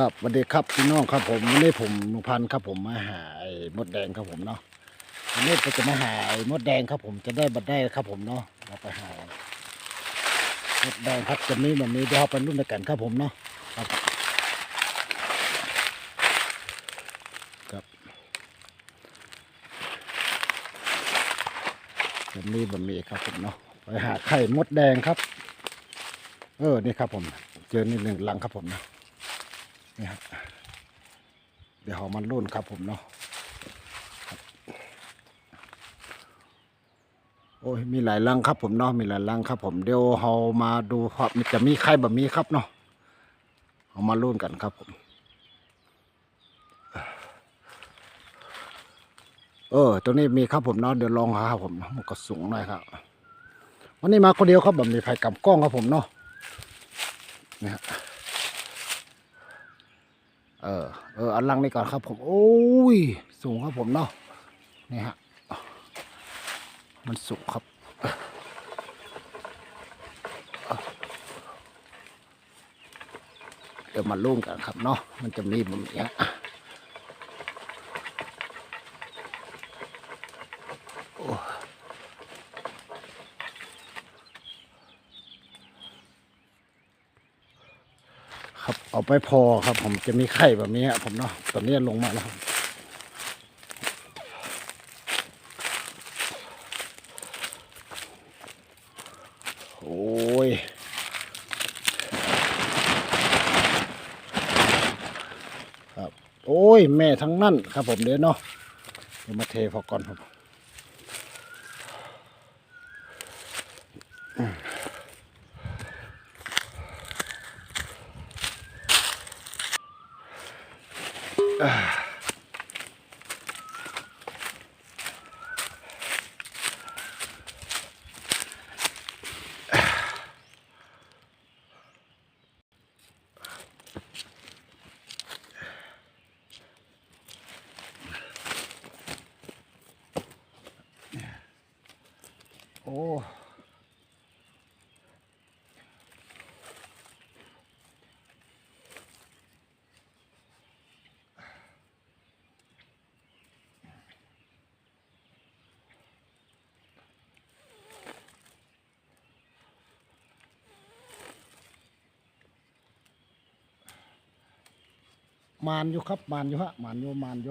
ครับสวัสดีครับพี่น้องครับผมวันนี้ผมนุพันธ์ครับผมมาหาไอ้มดแดงครับผมเนาะวันนี้ก็จะมาหาไอ้มดแดงครับผมจะได้บัดได้ครับผมเนาะเราไปหามดแดงครับจะมีแบบนี้เดี๋ยวเราไปรุ่นด้วยกันครับผมเนาะครับครับจะมีแบบนี้ครับผมเนาะไปหาไข่มดแดงครับ เออนี่ครับผม เจอนี่หนึ่งลังครับผมเนาะ นี่ครับเดี๋ยวเรามันรุ่นครับผมเนาะโอ้ยมีหลายลังครับผมเนาะมีหลายลังครับ ผมเดี๋ยวเรามาดูครับมันจะมีใครแบบมีครับเนาะเอามารุ่นกันครับผมเออตัวนี้มีครับผมเนาะเดี๋ยวลองหาครับผมมันก็สูงหน่อยครับวันนี้มาคนเดียวครับแบบมีไฟกำกล้องครับผมเนาะนี่ฮะ เออเอออันลังนี่ก่อนครับผมโอ้ยสูงครับผมเนาะนี่ฮะมันสูงครับเดี๋ยวมาลุ่มกันครับเนาะมันจะมีแบบนี้โครับเอาไปพอครับ ผมจะมีไข่แบบนี้ครับผมเนาะตอนนี้ลงมาแล้วครับโอ้ยครับโอ้ยแม่ทั้งนั้นครับผมเดี๋ยวเนาะเดี๋ยวมาเทพอก่อนครับ อ้มานอยู่ครับมานอยู่ฮะมานโยมานโย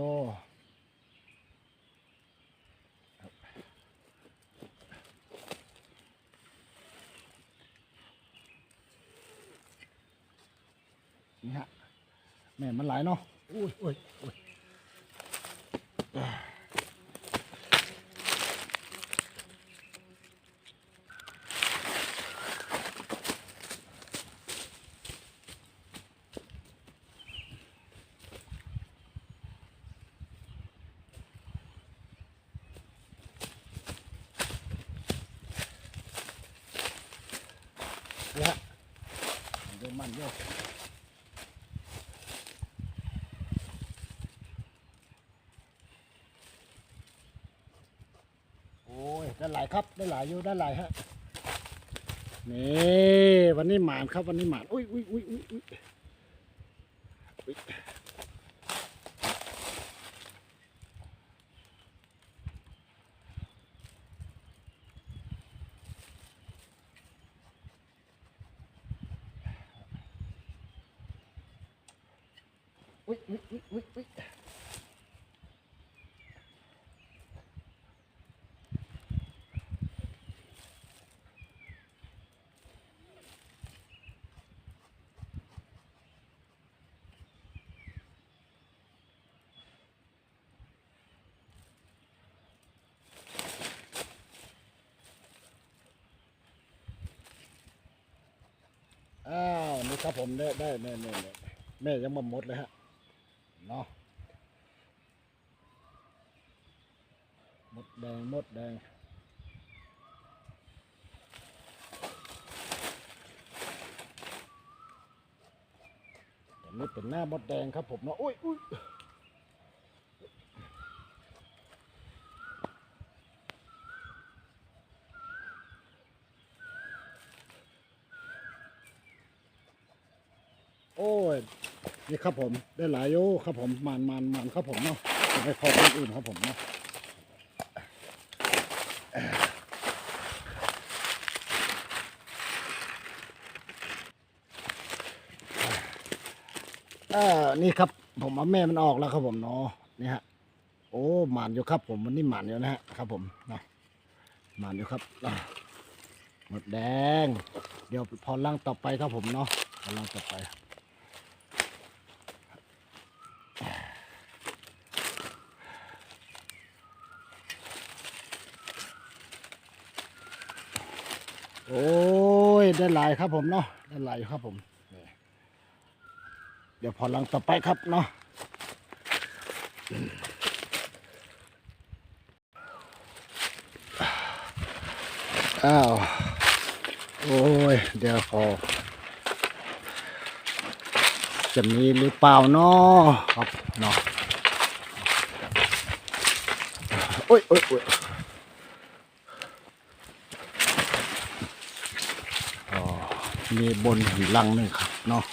นี่ฮะ แม่มันหลายเนาะอุ้ยอุ้ยอุ้ยนี่ฮะมันโยมันโยโอ้ย ได้หลายครับได้หลายอยู่ได้หลายฮะนี่วันนี้หมานครับวันนี้หมานอุ้ยอุ้ยอุ้ยอุ้ยอุ้ยอุ๊ยอุ้ยอุ้ยอุ้ยอุ้ยอุ้ยอ้าวนี่ ครับผมได้ได้แม่แม่แม่ยังมาหมดเลยฮะเนาะหมดแดงหมดแดงแต่นี้เป็นหน้ามดแดงครับผมเนาะอุ้ยอุ้ย อ้ยนี่ครับผมได้หลายโยครับผมมันมันมันครับผมเนาะไปขอคนอื่นครับผมเนาะเออนี่ครับ ผมเอาแม่มันออกแล้วครับผมเนาะนี่ฮะโอ้หมันอยู่ครับ ผมมันนี่หมันอยู่นะฮะครับ ผมนะหมันอยู่ครับหมดแดง เดี๋ยวพอล่างต่อไปครับผมเนาะพอล่างต่อไป โอ้ยได้หลายครับผมเนาะได้หลายครับผม เดี๋ยวพอลังต่อไปครับเนาะอ้าวโอ้ยเดี๋ยวพอจะมีหรือเปล่าเนาะครับเนาะโอ้ยโอ้ยโอ้ย อ๋อ มีบนหินลังหนึ่งครับเนาะ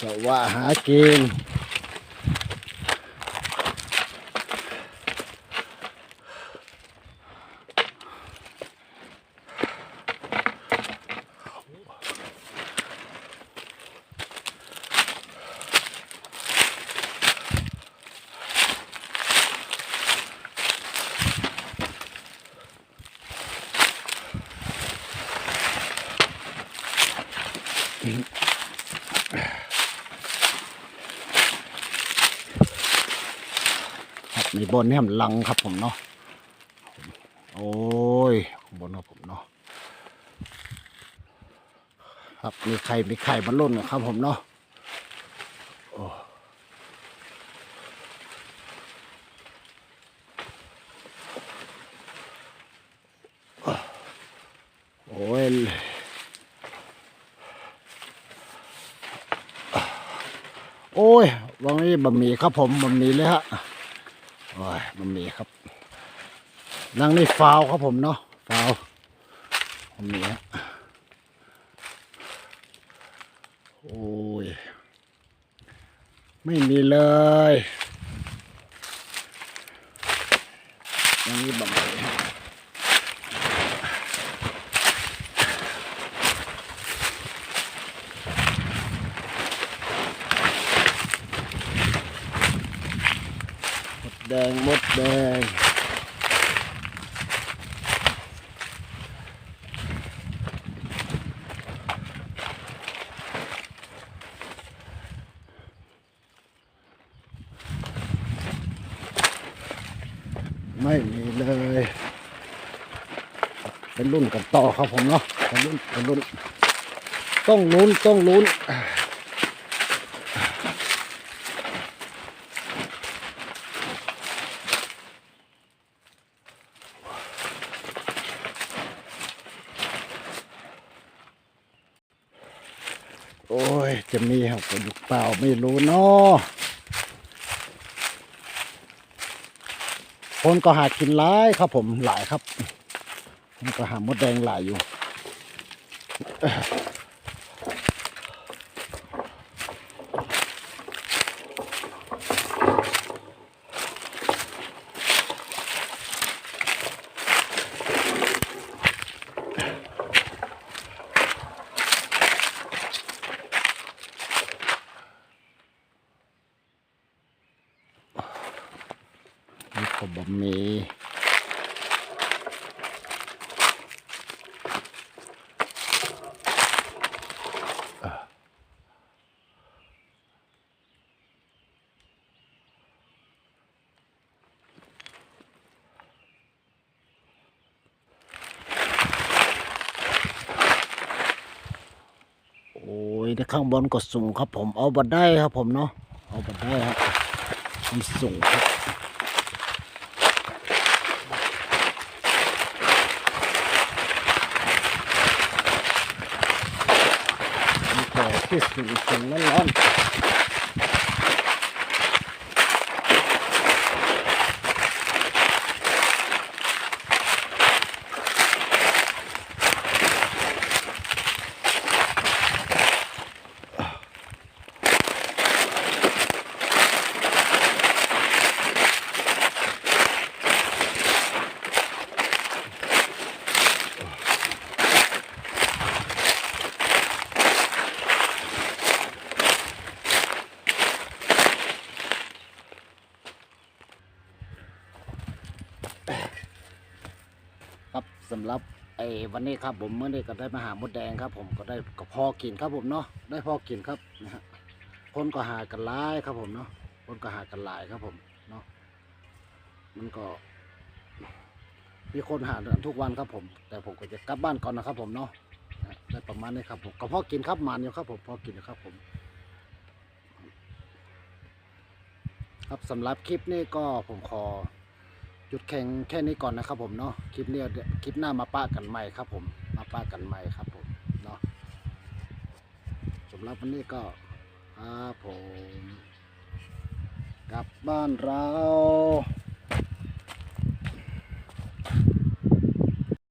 จะว่าหากิน บมีบนเนี่ยมันลังครับผมเนาะโอ้ยบนครับผมเนาะครับมีไข่มีไข่มาลุ่นครับผมเนาะโอ้ยโอ้ยวันนี้บะหมี่ครับผมบะหมี่เลยฮะ โอ้ยมันมีครับ นั่งนี่ฟาวครับผมเนาะฟาวผมมีฮะโอ้ย ไม่มีเลยนั่งนี่บะหมี่ฮะหมด แดงมดแดง ไม่มีเลย เป็นรุ่นกันต่อครับผมเนาะเป็นรุ่นเป็นรุ่น ต้องลุ้นต้องลุ้น ย จะมีหักกระดูกเปล่าไม่รู้เนาะคนก็หากินหลายครับผมหลายครับมันก็หามดแดงหลายอยู่ ก็บมีโอ้ยข้างบนก็สูงครับผมเอาบันได้ครับผมเนาะเอาบันได้ครับมันสูงครับ มีแต่ที่สูงสูงร้อนร้อน สำหรับ ไอ้วันนี้ครับผมเมื่อนี้ก็ได้มาหามดแดงครับ ผมก็ได้ก็พอกินครับผมเนาะได้พอกินครับนะฮะคนก็หากันหลายครับผมเนาะคนก็หากันหลายครับผมเนาะมันก็ มีคนหากันทุกวันครับผม แต่ผมก็จะกลับบ้านก่อนนะครับ ผมเนาะได้ประมาณนี้ครับผมก็พอกินครับมันอยู่ครับ ผมพอกินอยู่ครับผมครับสำหรับคลิปนี้ก็ผมขอ หยุดแข่งแค่นี้ก่อนนะครับผมเนาะคลิปเนี้ยคลิปหน้ามาป้ากันใหม่ครับผม มาป้ากันใหม่ครับผมเนาะสำหรับวันนี้ก็ครับผมกลับบ้านเรา